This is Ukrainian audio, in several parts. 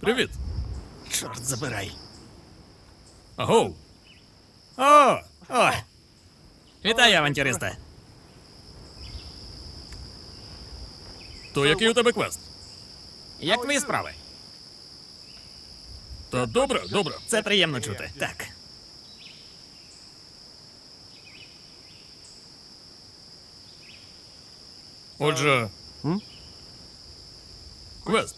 Привіт. Чорт забирай. Агоу. О! О! Вітаю, авантюристи. То який у тебе квест? Як твої справи? Та добре, добре. Це приємно чути. Так. Отже. Квест.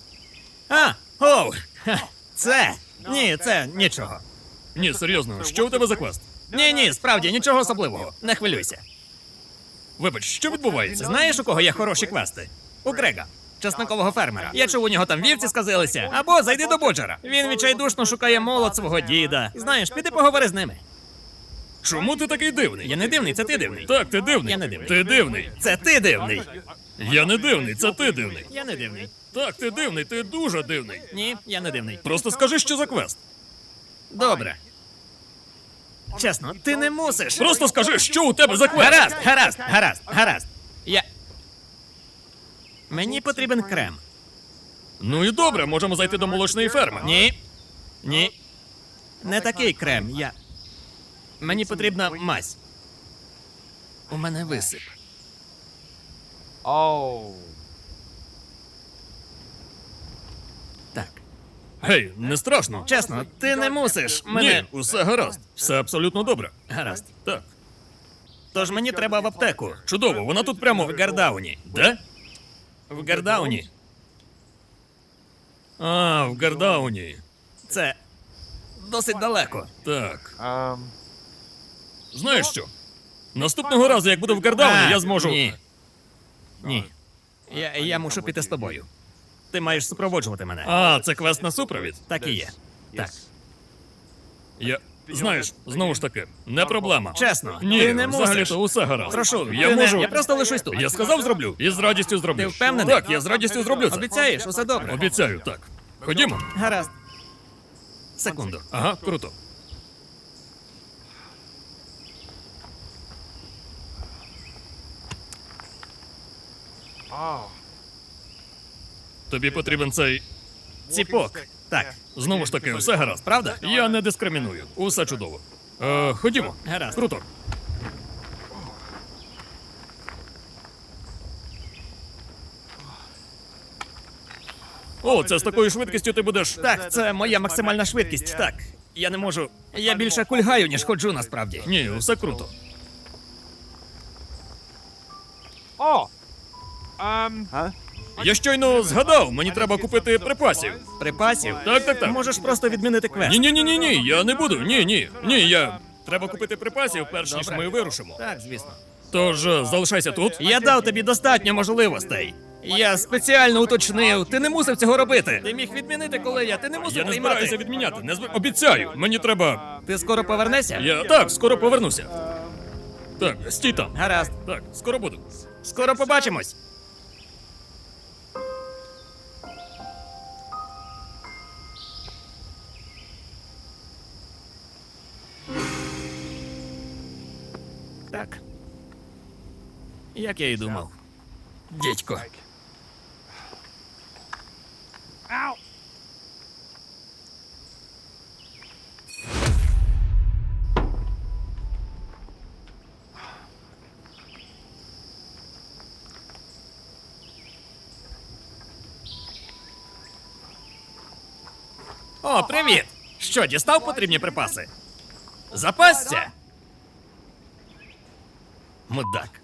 А! Оу! Ха, Це! Ні, це нічого. Ні, серйозно, що у тебе за квест? Ні, ні, справді нічого особливого. Не хвилюйся. Вибач, що відбувається? Знаєш, у кого є хороші квести? У Грега, часникового фермера. Я чув, у нього там вівці сказилися. Або зайди до Боджера. Він відчайдушно шукає молот свого діда. Знаєш, піди поговори з ними. Чому ти такий дивний? Я не дивний, це ти дивний. Так, ти дивний. Я не дивний. Ти дивний. Це ти дивний. Я не дивний, це ти дивний. Я не дивний. Так, ти дивний, ти дуже дивний. Ні, я не дивний. Просто скажи, що за квест. Добре. Чесно, ти не мусиш. Просто скажи, що у тебе за квест. Гаразд, гаразд, гаразд, гаразд. Я. Мені потрібен крем. Ну і добре, можемо зайти до молочної ферми. Ні. Ні. Не такий крем. Я. Мені потрібна мазь. У мене висип. Oh. Так. Гей, не страшно. Чесно, ти не мусиш мене. Ні, усе гаразд. Все абсолютно добре. Гаразд. Так. Тож мені треба в аптеку. Чудово, вона тут прямо В Гардауні. Де? В Гардауні. А, в Гардауні. Це досить далеко. Так. Um. Знаєш що? Наступного разу, як буду в Гардауні, я зможу. Ні. Ні. Я, я мушу піти з тобою. Ти маєш супроводжувати мене. А, це квест на супровід. Так і є. Так. Я. Знаєш, знову ж таки, не проблема. Чесно, Ні, ти не мусиш. взагалі-то усе гаразд. Прошу, я ти не- можу. я просто лишусь тут. Я сказав, зроблю. І з радістю зроблю. Ти впевнений? Так, я з радістю зроблю це. Обіцяєш, усе добре. Обіцяю, так. Ходімо. Гаразд. Секунду. Ага, круто. Тобі потрібен цей. Ціпок. Так. Знову ж таки, все гаразд. Правда? Я не дискриміную. Усе чудово. Е, ходімо. Гаразд. Круто. О, це з такою швидкістю ти будеш. Так, це моя максимальна швидкість. Так. Я не можу. Я більше кульгаю, ніж ходжу насправді. Ні, усе круто. Oh. Я щойно згадав, мені треба купити припасів. Припасів? Так, так, так. Можеш просто відмінити квест. Ні, ні, ні, ні, ні, я не буду. Ні, ні. Ні, я. Треба купити припасів, перш ніж ми вирушимо. Так, звісно. Тож е, залишайся тут. Я дав тобі достатньо можливостей. Я спеціально уточнив. Ти не мусив цього робити. Ти міг відмінити, коли я. Ти не мусив Я не приймати. збираюся відміняти. Не зб... Обіцяю, мені треба. Ти скоро повернешся? Я так, скоро повернуся. Так, стій там. Гаразд. Так, скоро буду. Скоро побачимось. Так. Як я і думав. Дідько. О, привіт! Що, дістав потрібні припаси? Запасся? Мудак.